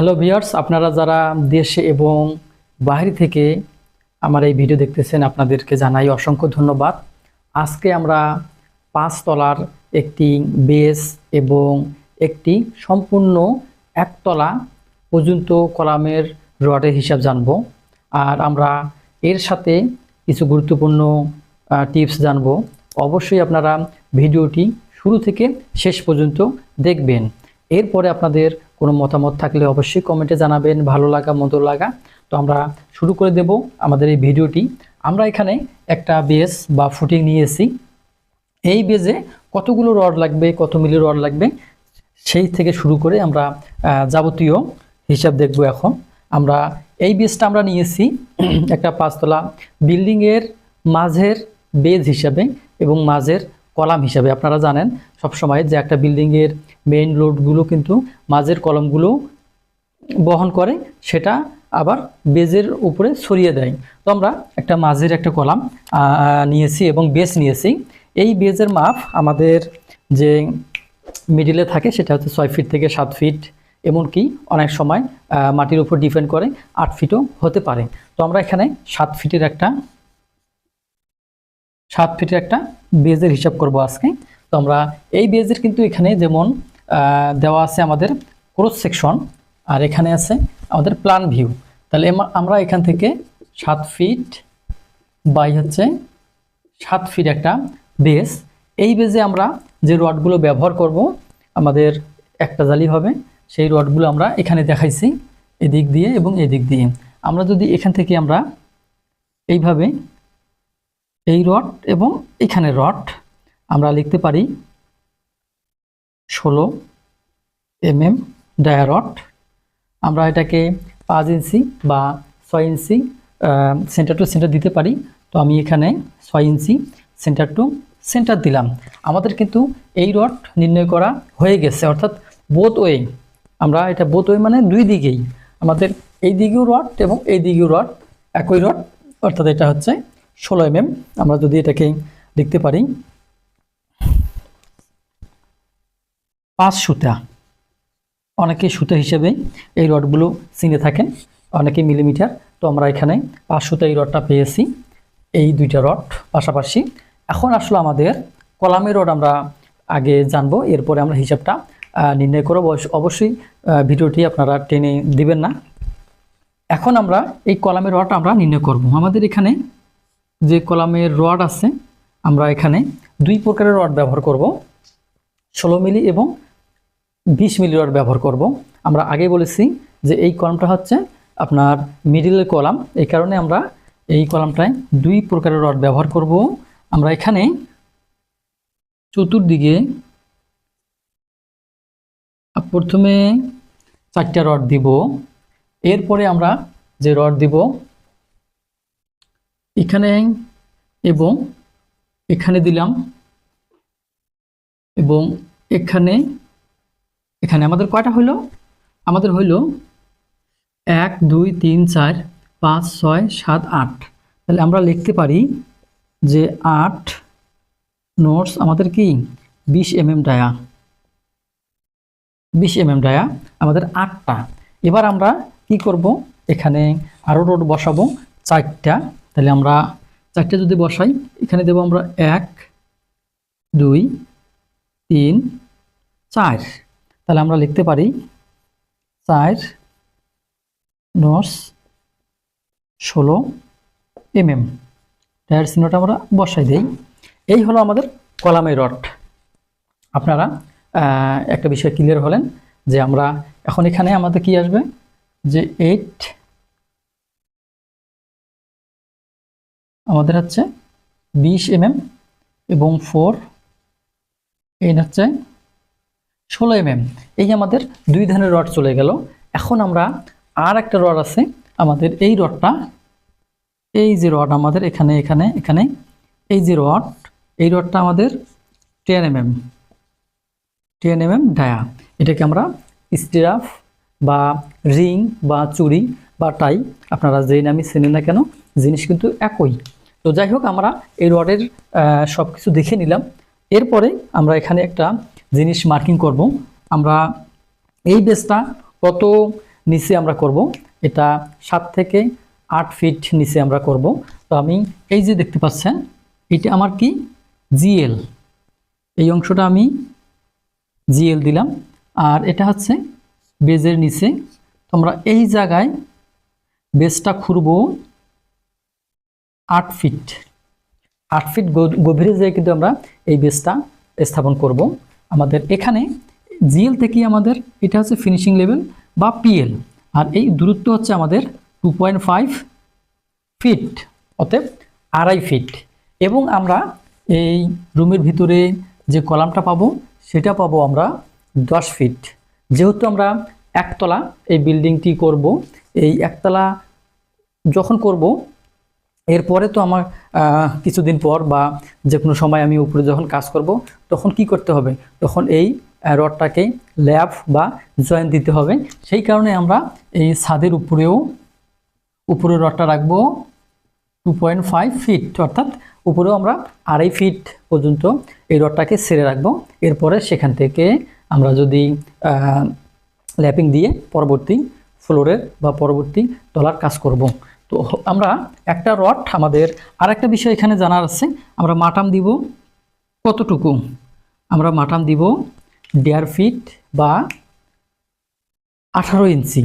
Hello viewers, আপনারা যারা দেশে এবং বাইরে থেকে আমার এই ভিডিও দেখতেছেন, আপনাদেরকে জানাই অসংখ্য ধন্যবাদ। আজকে আমরা পাঁচতলার একটি বেস এবং একটি সম্পূর্ণ একতলা পর্যন্ত কলামের রডের হিসাব জানব। আর আমরা এর সাথে কিছু গুরুত্বপূর্ণ টিপস জানব। অবশ্যই আপনারা ভিডিওটি শুরু থেকে শেষ পর্যন্ত দেখবেন। এরপরে আপনাদের কোনো মতামত থাকলে অবশ্যই কমেন্টে জানাবেন, ভালো লাগা, মন্দ লাগা। তো আমরা শুরু করে দেব আমাদের এই ভিডিওটি। আমরা এখানে একটা বেস বা ফুটিং নিয়েছি এই বেজে কতগুলো রড লাগবে, কত মিলি রড লাগবে, সেই থেকে শুরু করে আমরা যাবতীয় হিসাব দেখব এখন। আমরা এই বেজটা আমরা নিয়েছি একটা পাঁচতলা বিল্ডিংয়ের মাঝের বেজ হিসাবে এবং মাঝের কলাম হিসাবে। আপনারা জানেন সবসময় যে একটা বিল্ডিংয়ের মেইন রোডগুলো কিন্তু মাঝের কলমগুলো বহন করে, সেটা আবার বেজের উপরে ছড়িয়ে দেয়। তো আমরা একটা মাঝের একটা কলাম নিয়েছি এবং বেস নিয়েছি। এই বেজের মাপ আমাদের যে মিডিলে থাকে, সেটা হচ্ছে ছয় ফিট থেকে সাত ফিট এমনকি অনেক সময় মাটির উপর ডিপেন্ড করে আট ফিটও হতে পারে। তো আমরা এখানে সাত ফিটের একটা, সাত ফিটের একটা বেজের হিসাব করব আজকে। তো আমরা এই বেজের কিন্তু এখানে যেমন দেওয়া আছে আমাদের ক্রস সেকশন আর এখানে আছে আমাদের প্ল্যান ভিউ তাহলে আমরা এখান থেকে সাত ফিট বাই হচ্ছে সাত ফিট একটা বেস এই বেজে আমরা যে রডগুলো ব্যবহার করব, আমাদের একটা জালি হবে, সেই রডগুলো আমরা এখানে দেখাইছি, এদিক দিয়ে এবং এদিক দিয়ে। আমরা যদি এখান থেকে আমরা এইভাবে এই রড এবং এখানে রড আমরা লিখতে পারি ষোলো এম এম ডায়া রড আমরা এটাকে পাঁচ ইঞ্চি বা ছয় ইঞ্চি সেন্টার টু সেন্টার দিতে পারি। তো আমি এখানে ছয় ইঞ্চি সেন্টার টু সেন্টার দিলাম। আমাদের কিন্তু এই রড নির্ণয় করা হয়ে গেছে। অর্থাৎ বোথ ওয়ে আমরা এটা বোথ ওয়ে মানে দুই দিকেই। আমাদের এই দিকেও রড এবং এই দিকেও রড, একই রড। অর্থাৎ এটা হচ্ছে ষোলো এম আমরা যদি এটাকে লিখতে পারি পাঁচ সুতা। অনেকে সুতা হিসেবে এই রডগুলো চিনে থাকেন, অনেকে মিলিমিটার। তো আমরা এখানে পাঁচ সুতা এই রডটা পেয়েছি, এই দুইটা রড। পাশাপাশি এখন আসলো আমাদের কলামের রড আমরা আগে জানব, এরপরে আমরা হিসাবটা নির্ণয় করব। অবশ্য- অবশ্যই ভিডিওটি আপনারা টেনে দিবেন না। এখন আমরা এই কলামের রড আমরা নির্ণয় করব। আমাদের এখানে যে কলামের রড আছে, আমরা এখানে দুই প্রকারের রড ব্যবহার করব, ষোলো মিলি এবং বিশ মিলি রড ব্যবহার করব। আমরা আগে বলেছি যে এই কলামটা হচ্ছে আপনার মিডিলের কলাম। এই কারণে আমরা এই কলামটায় দুই প্রকারের রড ব্যবহার করব। আমরা এখানে চতুর্দিকে প্রথমে চারটা রড দিব। এরপরে আমরা যে রড দিব, এখানে এবং এখানে দিলাম এবং এখানে এখানে আমাদের কয়টা হইল? আমাদের হইল এক, দুই, তিন, চার, পাঁচ, ছয়, সাত, আট। তাহলে আমরা লিখতে পারি যে আট নোটস আমাদের কি? বিশ এম এম ডায়া। বিশ এম এম ডায়া আমাদের আটটা। এবার আমরা কি করব? এখানে আরও রোড বসাবো, চারটা। তাহলে আমরা চারটা যদি বসাই, এখানে দেব আমরা এক, দুই, তিন, চার। তাহলে আমরা লিখতে পারি চার নস ষোলো এম এম টায়ার চিহ্নটা আমরা বসাই দেই। এই হলো আমাদের কলামের রড। আপনারা একটা বিষয় ক্লিয়ার হলেন যে আমরা এখন এখানে আমাদের কি আসবে? যে এইট আমাদের হচ্ছে বিশ এম এম এবং ফোর এই হচ্ছে ষোলো এম এম এই আমাদের দুই ধরনের রড চলে গেল। এখন আমরা আর একটা রড আছে, আমাদের এই রডটা, এই যে রড আমাদের এখানে এখানে এখানে, এই যে রড, এই রডটা আমাদের ten M M ten M M dia. এটাকে আমরা স্টিরাফ বা রিং বা চুরি বা টাই, আপনারা যেই নামে চেনেন না কেন, জিনিস কিন্তু একই। তো যাই হোক, আমরা এই রডের সব কিছু দেখে নিলাম। এরপরে আমরা এখানে একটা জিনিস মার্কিং করব। আমরা এই বেসটা কত নিচে আমরা করব? এটা সাত থেকে আট ফিট নিচে আমরা করব। তো আমি এই যে দেখতে পাচ্ছেন, এটা আমার কি? জিএল। এই অংশটা আমি জিএল দিলাম। আর এটা হচ্ছে বেজের নিচে। তো আমরা এই জায়গায় বেজটা খুঁড়ব আট ফিট। আট ফিট গভীরে যেয়ে কিন্তু আমরা এই বেসটা স্থাপন করব। আমাদের এখানে জিএল থেকে আমাদের এটা হচ্ছে ফিনিশিং লেভেল বা পিএল আর এই দূরত্ব হচ্ছে আমাদের টু পয়েন্ট ফাইভ ফিট অতএব আড়াই ফিট এবং আমরা এই রুমের ভিতরে যে কলামটা পাবো, সেটা পাবো আমরা দশ ফিট যেহেতু আমরা একতলা এই বিল্ডিংটি করব, এই একতলা যখন করব, এরপরে তো আমার কিছুদিন পর বা যে কোনো সময় আমি উপরে যখন কাজ করব, তখন কি করতে হবে? তখন এই রডটাকে ল্যাব বা জয়েন্ট দিতে হবে। সেই কারণে আমরা এই ছাদের উপরেও, উপরে রডটা রাখব টু পয়েন্ট ফাইভ ফিট অর্থাৎ উপরেও আমরা আড়াই ফিট পর্যন্ত এই রডটাকে ছেড়ে রাখব। এরপরে সেখান থেকে আমরা যদি ল্যাপিং দিয়ে পরবর্তী ফ্লোরের বা পরবর্তী তলার কাজ করব। তো আমরা একটা রড আমাদের আর একটা বিষয় এখানে জানার আছে। আমরা মাটাম দিব কতটুকু? আমরা মাটাম দিব দেড় ফিট বা আঠারো ইঞ্চি।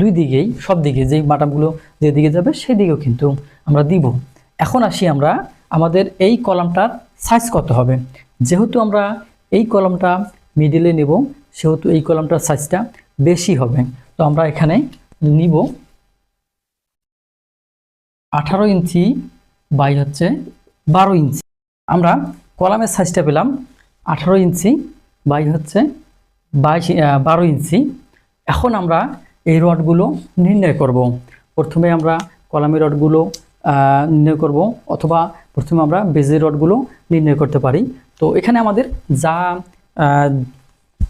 দুই দিকেই, সব দিকে, যেই মাটামগুলো যেদিকে যাবে সেদিকেও কিন্তু আমরা দিব। এখন আসি আমরা আমাদের এই কলামটার সাইজ কত হবে? যেহেতু আমরা এই কলমটা মিডিলে নেব, সেহেতু এই কলমটার সাইজটা বেশি হবে। তো আমরা এখানে নিব আঠারো ইঞ্চি বাই হচ্ছে বারো ইঞ্চি। আমরা কলামের সাইজটা পেলাম আঠারো ইঞ্চি বাই হচ্ছে বাইশ বারো ইঞ্চি। এখন আমরা এই রডগুলো নির্ণয় করব। প্রথমে আমরা কলামের রডগুলো নির্ণয় করব অথবা প্রথমে আমরা বেজের রডগুলো নির্ণয় করতে পারি। তো এখানে আমাদের যা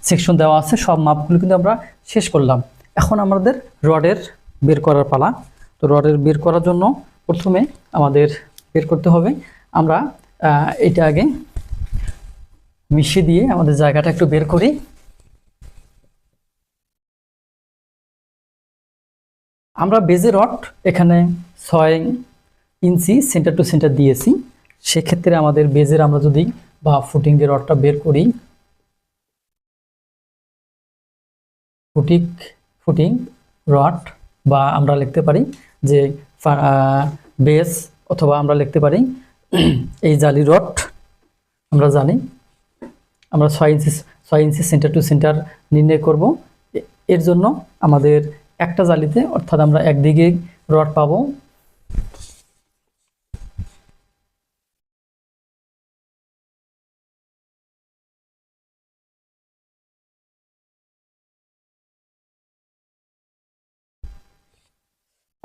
সেকশন দেওয়া আছে সব মাপগুলো কিন্তু আমরা শেষ করলাম। এখন আমাদের রডের বের করার পালা। তো রডের বের করার জন্য প্রথমে আমাদের বের করতে হবে। আমরা এটা আগে মিশিয়ে দিয়ে আমাদের জায়গাটা একটু বের করি। আমরা বেজে রড এখানে ছয় ইঞ্চি সেন্টার টু সেন্টার দিয়েছি। সেক্ষেত্রে আমাদের বেজের আমরা যদি বা ফুটিংয়ের রডটা বের করি, ফুটিক, ফুটিং, রড বা আমরা লিখতে পারি যে বেস অথবা আমরা লিখতে পারি এই জালি রড, আমরা জানি। আমরা ছয় ইঞ্চি ছয় ইঞ্চি সেন্টার টু সেন্টার নির্ণয় করব। এর জন্য আমাদের একটা জালিতে, অর্থাৎ আমরা একদিকে রড পাবো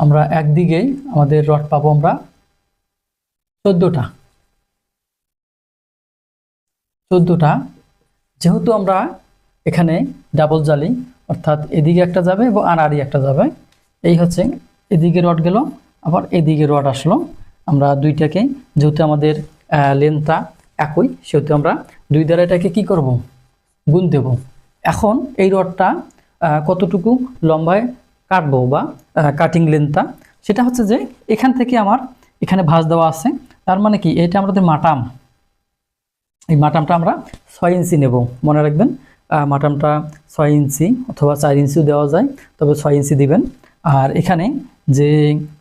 আমরা একদিকেই আমাদের রড পাবো আমরা চোদ্দোটা। চোদ্দোটা, যেহেতু আমরা এখানে ডাবল জালি অর্থাৎ এদিকে একটা যাবে এবং আনারি একটা যাবে, এই হচ্ছে এদিকে রড গেল, আবার এদিকে রড আসলো। আমরা দুইটাকে, যেহেতু আমাদের লেন্থটা একই, সেহেতু আমরা দুই দ্বারা এটাকে কী করব? গুণ দেব। এখন এই রডটা কতটুকু লম্বায় কাটবো বা কাটিং লেন্থটা সেটা হচ্ছে যে এখান থেকে আমার এখানে ভাঁজ দেওয়া আছে। তার মানে কি? এটা আমাদের মাটাম, এই মাটামটা আমরা ছয় ইঞ্চি নেব। মনে রাখবেন মাটামটা ছয় ইঞ্চি অথবা চার ইঞ্চিও দেওয়া যায়, তবে ছয় ইঞ্চি দিবেন। আর এখানে যে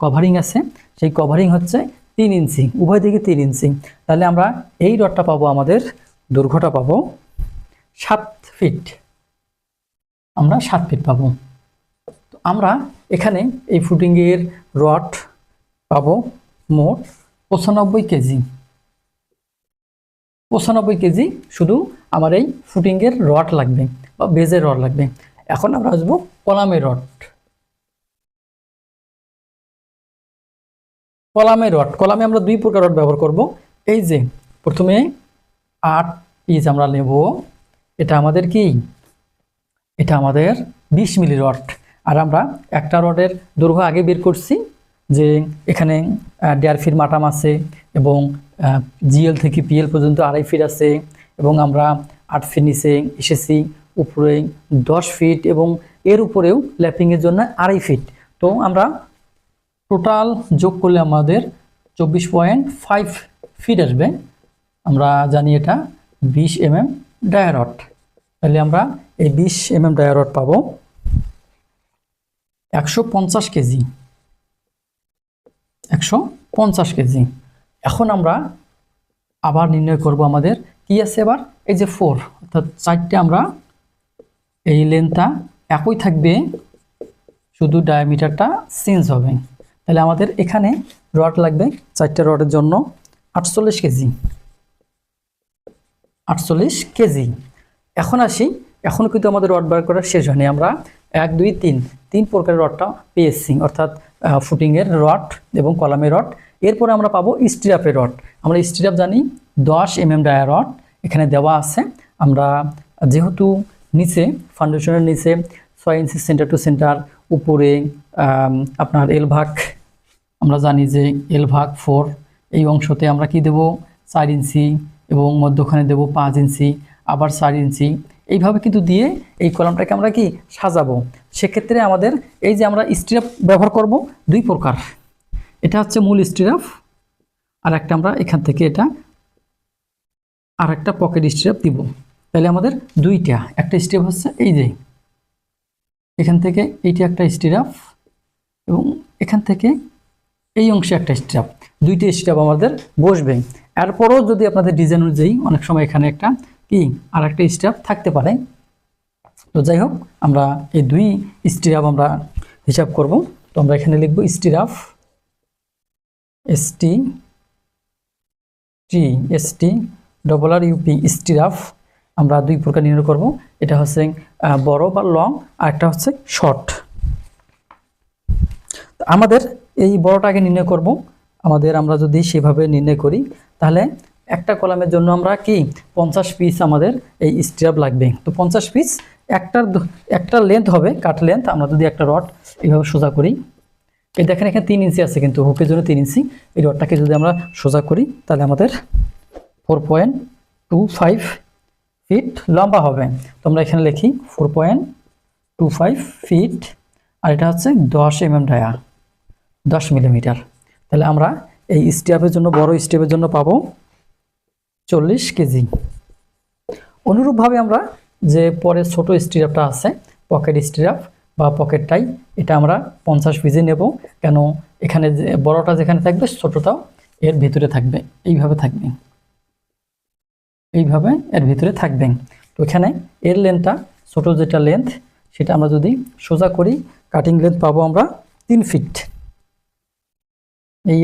কভারিং আছে, সেই কভারিং হচ্ছে তিন ইঞ্চি, উভয় দিকে তিন ইঞ্চি। তাহলে আমরা এই রডটা পাবো, আমাদের দৈর্ঘ্যটা পাবো সাত ফিট। আমরা সাত ফিট পাবো। আমরা এখানে এই ফুটিংয়ের রড পাবো মোট পঁচানব্বই কেজি। পঁচানব্বই কেজি শুধু আমার এই ফুটিংয়ের রড লাগবে বা বেজের রড লাগবে। এখন আমরা আসব কলামের রড। কলামের রড। কলামে আমরা দুই প্রকার রড ব্যবহার করব। এই যে প্রথমে আট পিস আমরা নেব। এটা আমাদের কি? এটা আমাদের বিশ মিলি রড। আর আমরা একটা রডের দৈর্ঘ্য আগে বের করছি যে এখানে দেড় ফিট মাটাম আছে এবং জিএল থেকে পিএল পর্যন্ত আড়াই ফিট আছে এবং আমরা আট ফিট নিচে এসেছি, উপরে দশ ফিট এবং এর উপরেও ল্যাপিংয়ের জন্য আড়াই ফিট। তো আমরা টোটাল যোগ করলে আমাদের চব্বিশ পয়েন্ট ফাইভ ফিট আসবে। আমরা জানি এটা বিশ এম এম ডায়ারট তাহলে আমরা এই বিশ এম এম ডায়ারট পাবো। একশো পঞ্চাশ কেজি। একশো পঞ্চাশ কেজি। এখন আমরা আবার নির্ণয় করব আমাদের কি আছে এবার? এই যে ফোর অর্থাৎ চারটে আমরা এই লেন্থটা একই থাকবে, শুধু ডায়ামিটারটা চেঞ্জ হবে। তাহলে আমাদের এখানে রড লাগবে চারটে রডের জন্য আটচল্লিশ কেজি। আটচল্লিশ কেজি। এখন আসি এখনও কিন্তু আমাদের রড বার করা শেষ হয়নি। আমরা এক, দুই, তিন। তিন প্রকারের রডটা পেয়েছি অর্থাৎ ফুটিংয়ের রড এবং কলামের রড। এরপরে আমরা পাবো স্টিরাপের রড। আমরা স্টিরাপ জানি, দশ এম এম ডায়া রড এখানে দেওয়া আছে। আমরা যেহেতু নিচে, ফাউন্ডেশনের নিচে, ছয় ইঞ্চি সেন্টার টু সেন্টার উপরে আপনার এল ভাগ, আমরা জানি যে এল ভাগ ফোর এই অংশতে আমরা কি দেব? চার ইঞ্চি এবং মধ্যখানে দেব পাঁচ ইঞ্চি, আবার চার ইঞ্চি। এইভাবে কিন্তু দিয়ে এই কলামটাকে আমরা কি সাজাবো? সেক্ষেত্রে আমাদের এই যে আমরা স্টিরাপ ব্যবহার করব, দুই প্রকার। এটা হচ্ছে মূল স্টিরাপ আর একটা আমরা এখান থেকে এটা আর একটা পকেট স্টিরাপ দিব। তাহলে আমাদের দুইটা, একটা স্টিরাপ হচ্ছে এই যে, এখান থেকে এইটা একটা স্টিরাপ এবং এখান থেকে এই অংশে একটা স্ট্রাপ। দুইটা স্ট্রাপ আমাদের বসবে। এরপরও যদি আপনাদের ডিজাইন অনুযায়ী অনেক সময় এখানে একটা কি আর একটা স্ট্রাপ থাকতে পারে। তো যাই হোক, আমরা এই দুই স্টিরাপ আমরা হিসাব করব। তো আমরা এখানে লিখব stirrup S T T S T double R UP stirrup আমরা দুই প্রকার নির্ণয় করব। এটা হচ্ছে বড় বা লং আর একটা হচ্ছে শর্ট আমাদের এই বড়টাকে নির্ণয় করব। আমাদের আমরা যদি সেভাবে নির্ণয় করি, তাহলে একটা কলামের জন্য আমরা কি? পঞ্চাশ পিস আমাদের এই স্ট্রাপ লাগবে। তো পঞ্চাশ পিস একটার একটা লেন্থ হবে কাট লেন্থ আমরা যদি একটা রড এইভাবে সোজা করি। এই দেখেন এখানে তিন ইঞ্চি আছে কিন্তু হুকের জন্য তিন ইঞ্চি। এই রডটাকে যদি আমরা সোজা করি, তাহলে আমাদের four point two five feet লম্বা হবে। তো আমরা এখানে লিখি four point two five feet আর এটা হচ্ছে দশ এম এম ডায়া দশ মিলিমিটার তাহলে আমরা এই স্টেপের জন্য, বড় স্টেপের জন্য পাবো চল্লিশ কেজি। অনুরূপভাবে আমরা যে পরে ছোট স্টিরাপটা আছে পকেট স্টিরাপ বা পকেট টাই এটা আমরা পঞ্চাশ পিজি নেব। কেন এখানে বড়টা যেখানে থাকবে, ছোটটাও এর ভিতরে থাকবে। এইভাবে থাকবে। এইভাবে এর ভিতরে থাকবে। তো এখানে এর লেন্থটা ছোট যেটা লেন্থ সেটা আমরা যদি সোজা করি কাটিং লেন্থ পাবো আমরা তিন ফিট এই,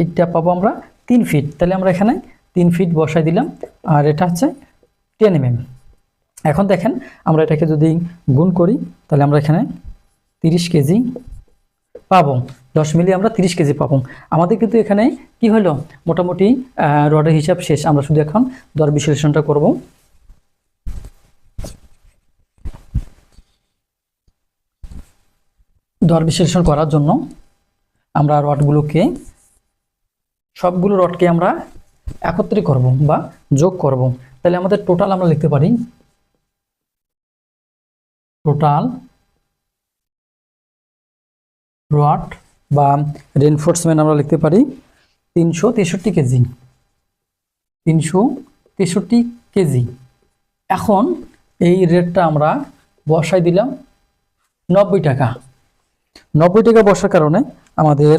এইটা পাবো আমরা তিন ফিট তাহলে আমরা এখানে তিন ফিট বসাই দিলাম, আর এটা হচ্ছে টেন এমএম এখন দেখেন, আমরা এটাকে যদি গুণ করি, তাহলে আমরা এখানে তিরিশ কেজি পাবো। দশ মিলি আমরা তিরিশ কেজি পাবো। আমাদের কিন্তু এখানে কি হলো? মোটামুটি রডের হিসাব শেষ। আমরা শুধু এখন দর বিশ্লেষণটা করব। দর বিশ্লেষণ করার জন্য আমরা রডগুলোকে, সবগুলো রডকে আমরা একত্রে করব বা যোগ করব। তাহলে আমাদের টোটাল আমরা লিখতে পারি টোটাল রড বা রেনফোর্সমেন্ট আমরা লিখতে পারি তিনশো তেষট্টি কেজি। তিনশো তেষট্টি কেজি। এখন এই রেটটা আমরা বসাই দিলাম নব্বই টাকা। নব্বই টাকা বসার কারণে আমাদের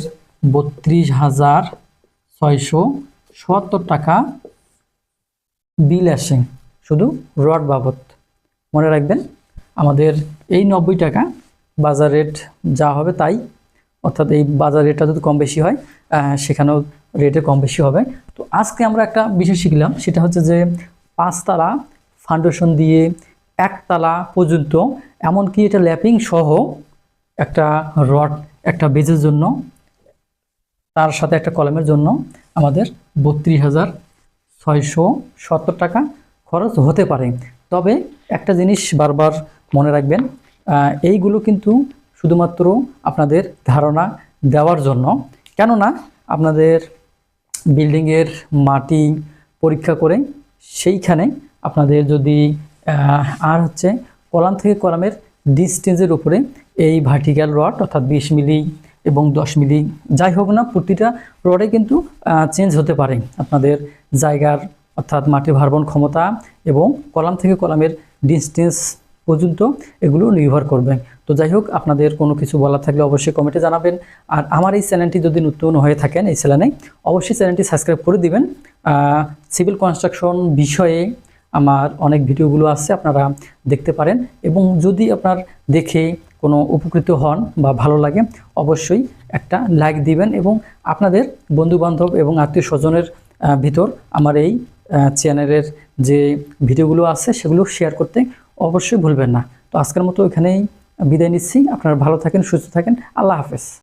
বত্রিশ হাজার ছয়শো চুয়াত্তর টাকা বিল আসে শুধু রড বাবদ। মনে রাখবেন, আমাদের এই নব্বই টাকা বাজার রেট যা হবে তাই, অর্থাৎ এই বাজার রেটটা যদি কম বেশি হয় সেখানেও রেটে কম বেশি হবে। তো আজকে আমরা একটা বিষয় শিখলাম, সেটা হচ্ছে যে পাঁচতলা ফাউন্ডেশন দিয়ে একতলা পর্যন্ত এমনকি এটা ল্যাপিং সহ একটা রড, একটা বেজের জন্য, তার সাথে একটা কলমের জন্য আমাদের বত্রিশ হাজার ছয়শো সত্তর টাকা খরচ হতে পারে। তবে একটা জিনিস বারবার মনে রাখবেন এইগুলো কিন্তু শুধুমাত্র আপনাদের ধারণা দেওয়ার জন্য। কেননা আপনাদের বিল্ডিংয়ের মাটি পরীক্ষা করে সেইখানে আপনাদের যদি আর হচ্ছে কলাম থেকে কলামের ডিস্টেন্সের উপরে এই ভার্টিক্যাল রড অর্থাৎ বিশ মিলি এবং দশ মিলি, যাই হোক না, প্রতিটা রডে কিন্তু চেঞ্জ হতে পারে। আপনাদের জায়গার, অর্থাৎ মাটির ভারবন ক্ষমতা এবং কলাম থেকে কলামের ডিস্টেন্স পর্যন্ত এগুলো নির্ভর করবে। তো যাই হোক, আপনাদের কোনো কিছু বলার থাকলে অবশ্যই কমেন্টে জানাবেন। আর আমার এই চ্যানেলটি যদি নতুন হয়ে থাকেন এই চ্যানেলে, অবশ্যই চ্যানেলটি সাবস্ক্রাইব করে দিবেন। সিভিল কনস্ট্রাকশন বিষয়ে আমার অনেক ভিডিওগুলো আছে, আপনারা দেখতে পারেন। এবং যদি আপনার দেখে কোনো উপকৃত হন বা ভালো লাগে, অবশ্যই একটা লাইক দিবেন এবং আপনাদের বন্ধুবান্ধব এবং আত্মীয় স্বজনের ভিতর আমার এই চ্যানেলের যে ভিডিওগুলো আছে সেগুলো শেয়ার করতে অবশ্যই ভুলবেন না। তো আজকের মতো এখানেই বিদায় নিচ্ছি। আপনারা ভালো থাকেন, সুস্থ থাকেন। আল্লাহ হাফেজ।